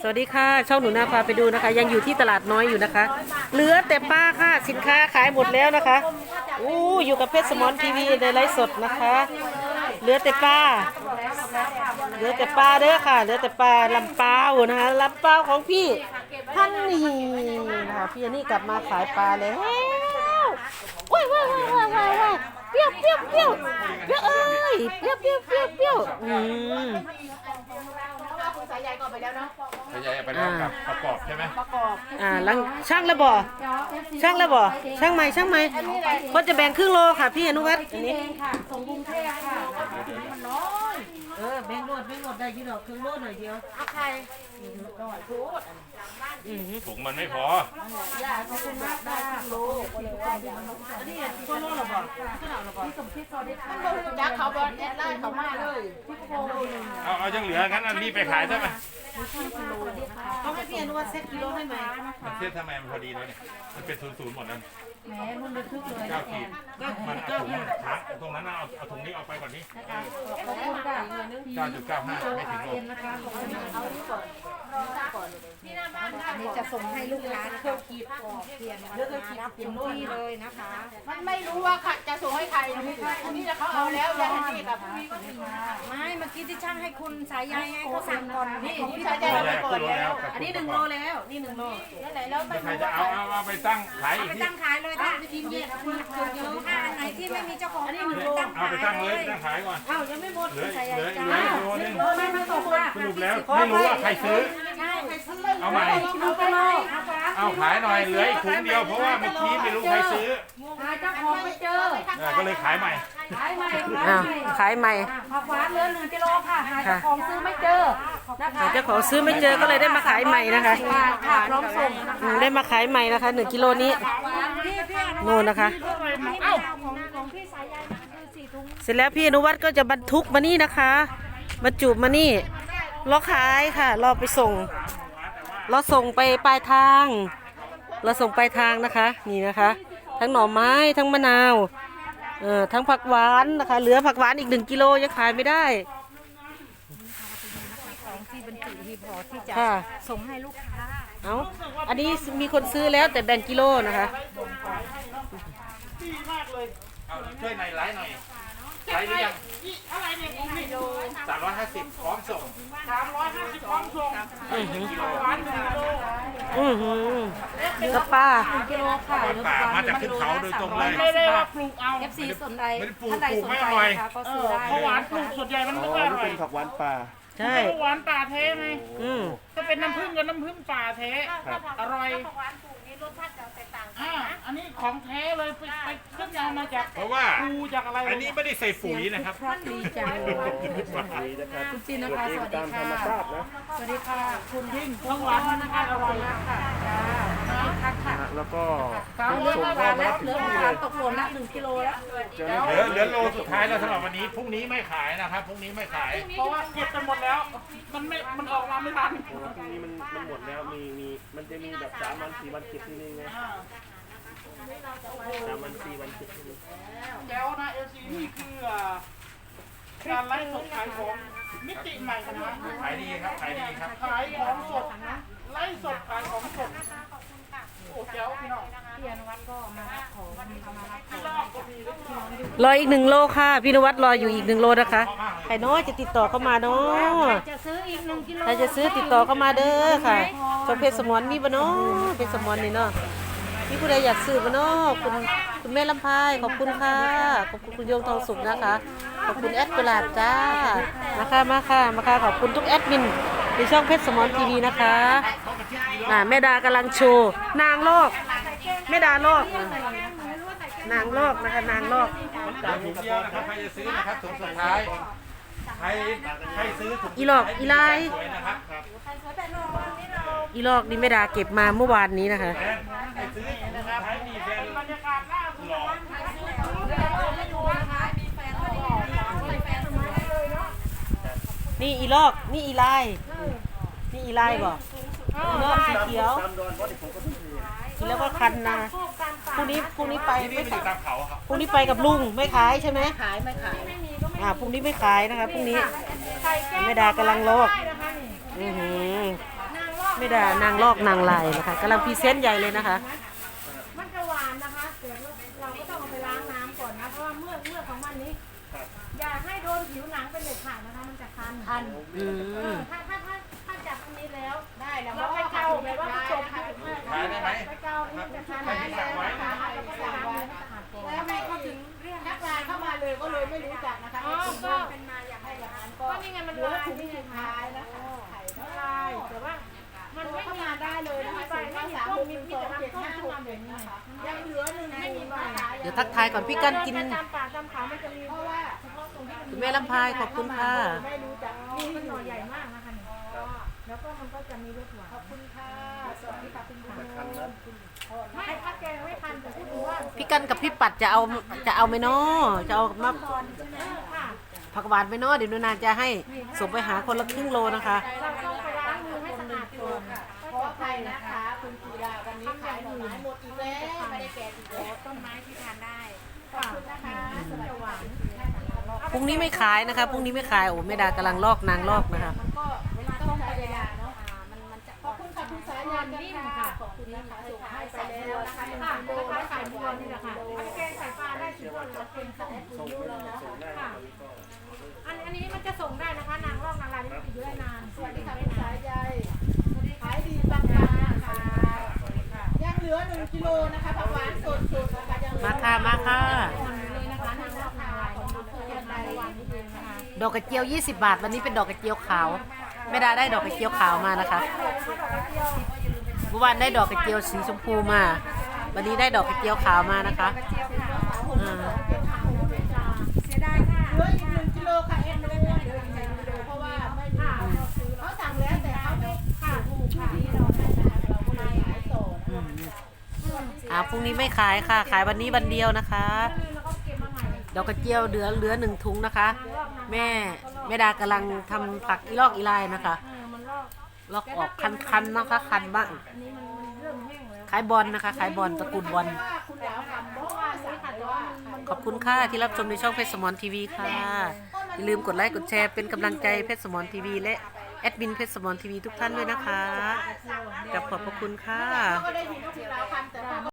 สวัสดีค่ะ ช่องหนูนาพาไปดูนะคะ ยังอยู่ที่ตลาดน้อยอยู่นะคะ เหลือแต่ปลาค่ะสินค้าขายหมดแล้วนะคะอู้อยู่กับเพชรสมอนทีวีในไลฟ์สดนะคะ เหลือแต่ปลาเหลือแต่ปลาเด้อค่ะ เหลือแต่ปลาลำเปล่านะคะลำเปลาของพี่ท่านนี่นะคะพี่อันนี่กลับมาขายปลาแล้วว้ายว้ายว้ายว้ายว้ายว้ายเปรี้ยวเปรี้ยวเปรี้ยวเปรี้ยวเอ้ยเปรี้ยวเปรี้ยวเปรี้ยวเปรี้ยวอืมายใหญ่ก่อนไปแล้วเนาะขยายไปแล้วกับประกอบใช่ไหมประกอบอ่าลังช่างแล้วบ่ช่างแล้วบ่ช่างไหมช่างไหมก็จะแบ่งครึ่งโลค่ะพี่อนุวัฒน์อันนี้ค่ะส่งกรุงเทพค่ะมันน้อยเออแบ่งรวดแบ่งรวดได้ยี่ดอกครึ่งโลหน่อยเดียวเอาใครน้อยพูดอือหือถุงมันไม่พออย่าขอบคุณมากได้โลก็เลยว่าอย่าอันนี้ก็โลละบ่ก็เอาละบ่สมคิดซอได้มันบอกจักเขาบอลแอดไลน์เขามาเลยพี่โคเอาเอา ยังเหลืองั้นอันนี้ไปขายได้ไหมเขาให้พี่อนุวัฒน์เซ็ตกิโลให้ไหมมันเทียบทำไมมันพอดีแล้วเนี่ยมันเป็นศูนย์ศูนย์หมดนั้นแหมมันระทึกเลยเก้าขีดมันเอาถุงช้าตรงนั้นเอาเอาถุงนี้เอาไปก่อนนี้ขอบคุณค่ะเก้าจุดเก้าห้าไม่ถึงโล นะคะขอบคุณเอาที่ก่อนก่อนอันนี้จะส่งให้ลูกค้าเครื่องคีบกอกเพียนนะคะรับเต็มที่เลยนะคะมันไม่รู้ว่าค่ะจะส่งให้ใครอันนี้เขาเอาแล้วยาฮันนี่กับไม่เมื่อกี้ที่ช่างให้คุณสายใยให้เขาสั่งก่อนนี่ของพี่ชาสายยใหใยญ่ขึ้นรถแล้ว อันนี้หนึ่งโลแล้วนี่หนึ่งโลนั่นแหละแล้วไม่ใครรู้จะว่าเอาเอาเอาไปตั้งขายอีกไปที่ตั้งขายเลยถ้าทีมเย็นคุณคุณยูถ้าอันไหนที่ไม่มีเจ้าของเอาตั้งเอาขายไปตั้งเลยเลยตั้งขายก่อนอ้าวยังไม่หมดเหลือสายใยเหลือจ้าเหลืออีกโลนึงไม่มาตกว่าสรุปแล้วไม่รู้ว่าใครซื้อใช่ เอาใหม่ เอาไปเลยเอาไปเอาขายหน่อยเหลืออีกถุงเดียวเพราะว่าเมื่อกี้ไม่รู้ใครซื้อหาเจ้าของไม่เจอ เออก็เลยขายใหม่ ขายใหม่อ้าวขายใหม่ผักหวานเหลือหนึ่งกิโลค่ะ หาเจ้าของซื้อไม่เจอนะคะหาเจ้าของซื้อไม่เจอก็เลยได้มาขายใหม่นะคะบาทค่ะพร้อมส่งอืมได้มาขายใหม่นะคะหนึ่งกิโลนี้พี่พี่โน่นนะคะ เอ้าของของพี่สายใยนะคือสี่ถุงเสร็จแล้วพี่อนุวัฒน์ก็จะบรรทุกมานี่นะคะบรรจุมานี่รอขายค่ะรอไปส่ง รอส่งไปปลายทาง เราส่งปลายทางนะคะ นี่นะคะ ทั้งหน่อไม้ทั้งมะนาวเอ่อทั้งผักหวานนะคะ เหลือผักหวานอีกหนึ่งกิโลยังขายไม่ได้ของที่บรรจุหีบห่อที่จะค่ะ ส่งให้ลูกค้าเอาอันนี้มีคนซื้อแล้วแต่แบ่งกิโลนะคะเอาช่วยในไลน์หน่อย ไลน์หรือยังสามร้อยห้าสิบพร้อมส่งอือหืออือหือกับป้ากิโลค่ะหรือป่ามาจากขึ้นเขาโดยตรงเลยไม่ได้ว่าปลูกเอาเอฟซีสนใจไม่ได้ปลูกท่านใดปลูกสนไม่ใจอร่อยนะคะก็ซื้อได้เพราะหวานปลูกส่วนใหญ่มันไม่ค่อยอร่อยผักหวานป่า ใช่เพราะหวานป่าแท้ไงอืม ถ้าเป็นน้ำผึ้งกับน้ำผึ้งป่าแท้อร่อยอ่าอันนี้ของแท้เลยไปไปขึ้นยางมาจากเพราะว่าปูจากอะไรอันนี้ไม่ได้ใส่ปุ๋ยนะครับพระดีใจดีนะครับคุณจีนนะคะสวัสดีตามธรค่ะรมชาตินะสวัสดีค่ะ คุณยิ่งของหวานมันนะคะอร่อยนะค่ะจ้าคักค่ะนะ แล้วก็เหลือผักหวานแล้วเหลือผักหวานตกหล่นละหนึ่งกิโลแล้วเหลือเหลือโลสุดท้ายแล้วสำหรับวันนี้พรุ่งนี้ไม่ขายนะครับพรุ่งนี้ไม่ขายเพราะว่าเก็บไปหมดแล้ว มันไม่ มันออกมาไม่ทันพรุ่งนี้มันมันหมดแล้วมีมีมันจะมีแบบสามวันสี่วันเจ็ดที่นี่ไงอ่าสามวันสี่วันเจ็ดที่นี่แก้วนะเอซีนี่คืออ่าการไลฟ์สดขายของมิติใหม่นะขายดีครับขายดีครับขายของสดไล่สดขายของสดโอ้แก้ว พี่น้องพี่อนุวัฒน์ก็มารับของมารับของรอบก็มีแล้วรออีกหนึ่งโลค่ะ พี่นวัดรออยู่อีกหนึ่งโลนะคะใครเน้อยจะติดต่อเข้ามาเนาะจะซื้ออีกหนึ่งกิโลใครจะซื้อติดต่อเข้ามาเด้อค่ะช่องเพชรสมอนมีบ่เนาะเพชรสมอนนี่เนาะมีผู้ใดอยากซื้อบ่เนาะคุณคุณแม่ลำพายขอบคุณค่ะขอบคุณคุณโยงทองสุขนะคะ ขอบคุณแอดกุหลาบจ้ามาค่ะมาค่ะมาค่ะขอบคุณทุกแอดมินในช่องเพชรสมอนทีวีนะคะอ่าแม่ดากำลังโชว์นางลอก แม่ดาลอกนางลอกนะคะนางลอกถุงเดียวนะครับใครจะซื้อนะครับถุงสุดท้ายใครใครซื้อถุงอีหลอกอีลายสวยนะครับอีลอกนี่แม่ดาเก็บมาเมื่อวานนี้นะคะแฟนใครซื้อถุงสุดท้ายมีแฟนบรรยากาศล่าสุดหล่อนี่อีลอก นี่อีลายนี่อีลายบ่อีลอกสีเขียว แล้วก็คันนาพรุ่งนี้พรุ่งนี้ไปที่นี่ไม่ไปอยู่ตามเขาครับพรุ่งนี้ไปกับลุงไม่ขายใช่ไหมขายไม่ขายอ่าพรุ่งนี้ไม่ขายนะคะพรุ่งนี้แม่ดากำลังลอกอือหือไม่ได้นางลอกนางลายนะคะกำลังพรีเซนต์ใหญ่เลยนะคะมันจะหวานนะคะแต่เราก็ต้องเอาไปล้างน้ำก่อนนะเพราะว่าเมื่อกเมื่อกของมันนี้อย่าให้โดนผิวหนังเป็นเด็ดขาดนะคะมันจะคันคันอืมถ้าถ้า ถ้าถ้าจับอันนี้แล้วได้แล้วเราไปเกาแบบว่าจบขายได้ไหมไปเกานี่มันจะคันแล้วนะคะแล้วก็ล้างมือให้สะอาดก่อนแล้วไม่เขาถึงเรียกนักลายเข้ามาเลยก็เลยไม่รู้จักนะคะอ๋อก็เป็นมาอย่างไรอย่างนั้นก็ก็นี่ไงมันเหลือลายถุงนี่ไงสุดท้ายนะคะไข่มันลายแต่ว่ามันไม่เข้ามีมาได้เลยนะคะไปสี่ไม่เก้ามีสามต้หมกหมีนึ่งมีสองแต่เจ็ดน้ำห้าต้มหกทำแบบนี้ยังเหลือหนึ่งไม่มีมามาขายเดี๋ยวทักทายก่อนพี่กันกินตามป่าตามเขามันจะมีเพราะว่าเฉพาะตรงที่มันคุณแม่ลำพายขอบคุณค่ะไม่รู้จักนี่มันหน่อใหญ่มากนะคะนี่ แล้วก็มันก็จะมีรสหวานขอบคุณค่ะสวัสดีค่ะคุณบุญคันนะไม่ถ้าแกงไม่ทันแต่พูดถึงว่าพี่กันกับพี่ปัดจะเอาจะเอาไหมเนาะจะเอามาตอนใช่ไหมค่ะผักหวานไหมเนาะเดี๋ยวนูนานจะให้ส่งไปหาคนละครึ่งโลนะคะเราต้องไปล้างมือให้สะอาดก่อนขออภัยนะคะ คุณกีดาวันนี้ขายหน่อไม้หมดอีกแล้วไม่ได้แกะอีกแล้วต้นไม้ที่ทานได้ขอบคุณนะคะสำหรับหวานพรุ่งนี้ไม่ขายนะคะพรุ่งนี้ไม่ขายโอ้แม่ดากำลังลอกนางลอกนะคะ นิ่มค่ะ ขอบคุณนะคะส่งให้ไปแล้วนะคะค่ะกิโลแล้วก็นะไข่คะบัวนี่แหละค่ะอันนี้แกงไข่ปลาได้กี่คนแล้วแกงส้มส่งไปส่งได้ตอนนี้ก็อันอันนี้มันจะส่งได้นะคะ นางร่อกนางลายนี่ติดอยู่ได้นานสวัสดีค่ะคุณสายใยขายดีปังๆนะคะยังเหลือหนึ่งกิโลนะคะผักหวานสดๆนะคะยังเหลือมาค่ะมาค่ะ เลยนะคะนางรอกนางลายของเราเกิดในวันนี้เองนะคะดอกกระเจียว 20 บาท วันนี้เป็นดอกกระเจียวขาวแม่ไดาได้ดอกกระเจียวขาวมานะคะ เเมื่อวานได้ดอกกระเจียวสีชมพูมา วันนี้ได้ดอกกระเจียวขาวมานะคะอ่าเสียดายค่ะเหลืออีกหนึ่งกิโลค่ะเอ็นเลยเหลืออีกหนึ่งกิโลเพราะว่าไม่มีเขาสั่งแล้วแต่เขาไม่ค่ะถูกค่ะเราให้นะคะเราก็เลยขายต่ออืมอ่าพรุ่งนี้ไม่ขายค่ะ ขายวันนี้วันเดียวนะคะ แล้วก็เก็บมาใหม่ดอกกระเจียวเหลือเหลือหนึ่งถุงนะคะ แม่แม่ดากำลังทำผักอีลอกอีลายนะคะ ลอกลอกออกคันๆนะคะคันบ้างอันนี้มันมันเริ่มแห้งแล้วขายบอลนะคะขายบอลตระกูลบอลว่าคุณดาวทำเพราะว่าสั่งแต่ว่ามันขอบคุณค่ะที่รับชมในช่องเพชรสมอนทีวีค่ะอย่าลืมกดไลค์กดแชร์เป็นกำลังใจเพชรสมอนทีวีและแอดมินเพชรสมอนทีวีทุกท่านด้วยนะคะกับขอบพระคุณค่ะ